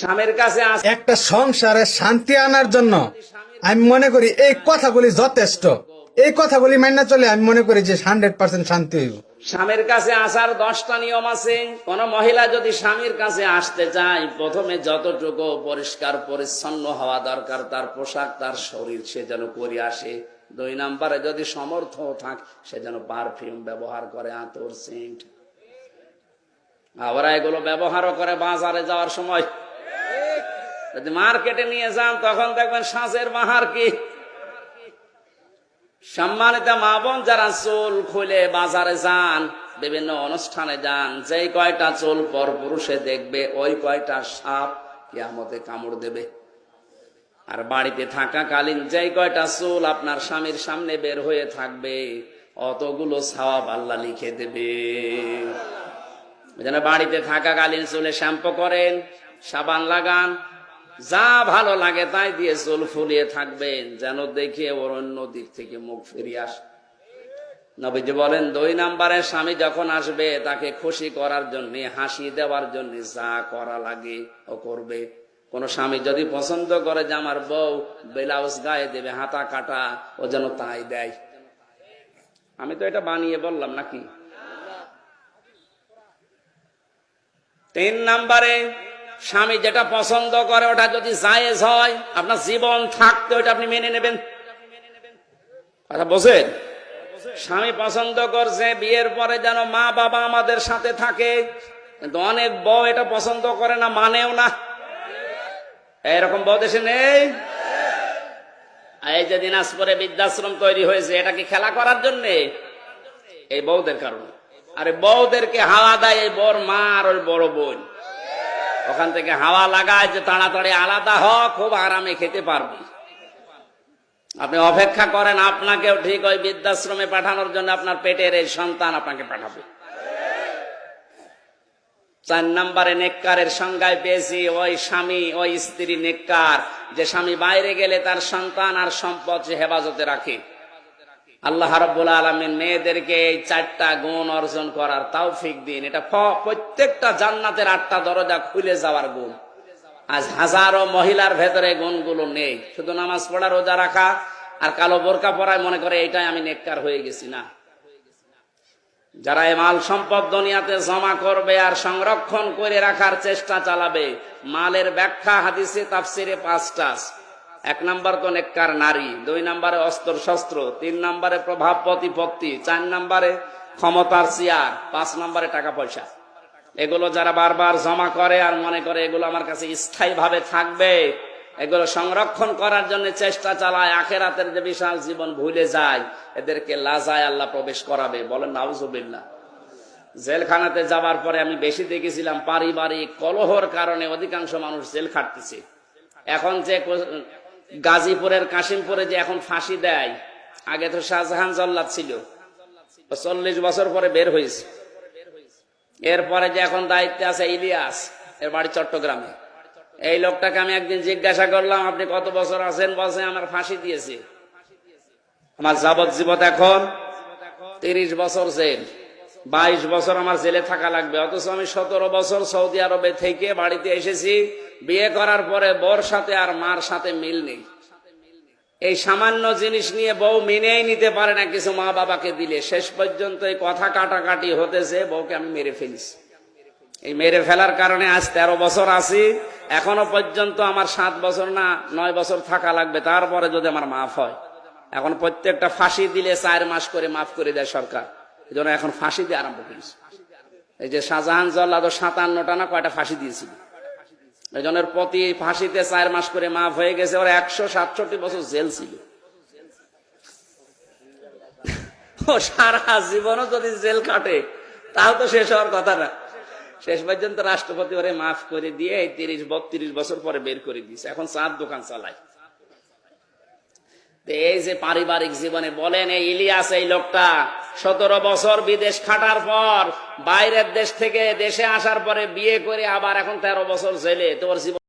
স্বামীর কাছে একটা সংসারে শান্তি আনার জন্য আমি মনে করি এই কথাগুলি যথেষ্ট। এই কথাগুলি মান্য চলে আমি মনে করি যে হান্ড্রেড পার্সেন্ট শান্তি হইব। স্বামীর কাছে আসার দশটা নিয়ম আছে। কোন মহিলা যদি স্বামীর কাছে আসতে চায় প্রথমে যতটুকু পরিষ্কার পরিচ্ছন্ন হওয়া দরকার তার পোশাক তার শরীর সে যেন করে আসে। দুই নাম্বারে যদি সমর্থ থাক সে যেন পারফিউম ব্যবহার করে আতর সেন্ট আবার এগুলো ব্যবহারও করে বাজারে যাওয়ার সময়। যদি মার্কেটে নিয়ে যান, তখন দেখবেন সাঁচের বাহার কি? সম্মানিত মা বোন যারা চুল খুলে বাজারে যান, বিভিন্ন অনুষ্ঠানে যান, যেই কয়টা চুল পর পুরুষে দেখবে, ওই কয়টা সাপ কিয়ামতে কামড় দেবে। আর বাড়িতে থাকাকালীন যেই কয়টা চুল আপনার স্বামীর সামনে বের হয়ে থাকবে, অতগুলো সাওয়াব আল্লাহ লিখে দেবে। যেন বাড়িতে থাকাকালীন চুলে শ্যাম্পু করেন, সাবান লাগান যা ভালো লাগে তাই দিয়ে চুল ফুলিয়ে থাকবেন, যেন দেখে ওর অন্য দিক থেকে মুখ ফিরিয়ে আস। নবীজি বলেন, দুই নাম্বারের স্বামী যখন আসবে, তাকে খুশি করার জন্য, হাসি দেওয়ার জন্য যা করা লাগে ও করবে। কোন স্বামী যদি পছন্দ করে যে আমার বউ ব্লাউজ গায়ে দেবে, হাতা কাটা, ও যেন তাই দেয়। আমি তো এটা বানিয়ে বললাম নাকি? তিন নাম্বারে স্বামী যেটা পছন্দ করে, ওটা যদি জায়েজ হয়, আপনার জীবন থাকতে ওটা আপনি মেনে নেবেন। কথা বোঝেন? স্বামী পছন্দ করছে, বিয়ের পরে যেন মা বাবা আমাদের সাথে থাকে, কিন্তু অনেক বউ এটা পছন্দ করে না, মানেও না। এরকম বউ দেশে নেই? এই যে দিনাজপুরে বৃদ্ধাশ্রম তৈরি হয়েছে, এটা কি খেলা করার জন্যে? এই বউদের কারণে। আরে বউদেরকে হাওয়া দেয় এই বর মা আর ওই বড় বোন। ওখান থেকে হাওয়া লাগায় যে তাড়াতাড়ি আলাদা হ খুব আরামে খেতে পারবি। আপনি অপেক্ষা করেন, আপনাকেও ঠিক ওই বৃদ্ধাশ্রমে পাঠানোর জন্য আপনার পেটের এই সন্তান আপনাকে পাঠাবে। চার নম্বরে নেককারের সংজ্ঞায় পেয়েছি, ওই স্বামী, ওই স্ত্রী নেককার, যে স্বামী বাইরে গেলে তার সন্তান আর সম্পদ সে হেফাজতে রাখে। আল্লাহ রব্বুল আলমিন মেয়েদেরকে এই চারটা গুণ অর্জন করার তৌফিক দিন। এটা প্রত্যেকটা জান্নাতের আটটা দরজা খুলে যাওয়ার গুণ। আজ হাজারো মহিলার ভেতরে গুণগুলো নেই। শুধু নামাজ পড়া, রোজা রাখা আর কালো বোরকা পরায় মনে করে এটাই আমি নেককার হয়ে গেছি না। যারা এই মাল সম্পদ দুনিয়াতে জমা করবে আর সংরক্ষণ করে রাখার চেষ্টা চালাবে, মালের ব্যাখ্যা, হাদিসে, তাফসিরে পাঁচটা। এক নাম্বার তো নারী, দুই নাম্বারে অস্ত্র শস্ত্র, তিন নাম্বারে প্রভাব প্রতিপত্তি, চার নাম্বারে ক্ষমতার চেয়ার, পাঁচ নাম্বারে টাকা পয়সা। এগুলো যারা বারবার জমা করে আর মনে করে এগুলো আমার কাছে স্থায়ী ভাবে থাকবে, এগুলো সংরক্ষণ করার জন্য চেষ্টা চালায়, আখেরাতের যে বিশাল জীবন ভুলে যায়, এদেরকে লাজায় আল্লাহ প্রবেশ করাবে। বলেন, নাউজুবিল্লাহ। জেলখানাতে যাবার পরে আমি বেশি দেখেছিলাম পারিবারিক কলহর কারণে অধিকাংশ মানুষ জেল খাটতেছে। এখন যে গাজীপুরের কাশিমপুরে যে এখন ফাঁসি দেয়, আগে তো শাহজাহান জল্লাদ ছিল। চল্লিশ বছর পরে বের হয়েছে। এরপরে যে এখন দায়িত্বে আছে ইলিয়াস, এর বাড়ি চট্টগ্রামে। এই লোকটাকে আমি একদিন জিজ্ঞাসা করলাম, আপনি কত বছর আছেন? বলছে, আমার ফাঁসি দিয়েছে। আমার যাবজ্জীবত এখন তিরিশ বছর জেল। বাইশ বছর আমার জেলে থাকা লাগবে। অথচ আমি সতেরো বছর সৌদি আরবে থেকে বাড়িতে এসেছি। বিয়ে করার পরে বর সাথে আর মার সাথে মিল নেই। এই সামান্য জিনিস নিয়ে বউ মেনেই নিতে পারে না, কিছু মা বাবাকে দিলে। শেষ পর্যন্ত এই কথা কাটাকাটি হতেছে, বউকে আমি মেরে ফেলিস এই মেরে ফেলার কারণে আজ তেরো বছর আছি, এখনও পর্যন্ত আমার সাত বছর না, নয় বছর থাকা লাগবে। তারপরে যদি আমার মাফ হয়। এখন প্রত্যেকটা ফাঁসি দিলে চার মাস করে মাফ করে দেয় সরকার। এই জন্য এখন ফাঁসি দিয়ে আরম্ভ করেছে। এই যে শাহজাহান জল্লাদ সাতান্নটা না কয়টা ফাঁসি দিয়েছিল? ওর প্রতি ফাঁসিতে চার মাস করে মাফ হয়ে গেছে, ওর একশো সাতষট্টি বছর জেল ছিল। সারা জীবনও যদি জেল কাটে, তাও তো শেষ হওয়ার কথা না। শেষ পর্যন্ত রাষ্ট্রপতি ওরে মাফ করে দিয়ে তিরিশ, বত্রিশ বছর পরে বের করে দিয়েছে। এখন চার দোকান চালায়। এই যে পারিবারিক জীবনে বলেন, এই ইলিয়াস, এই লোকটা সতেরো বছর বিদেশ খাটার পর, বাইরের দেশ থেকে দেশে আসার পরে বিয়ে করে আবার এখন তেরো বছর জেলে। তোর জীবন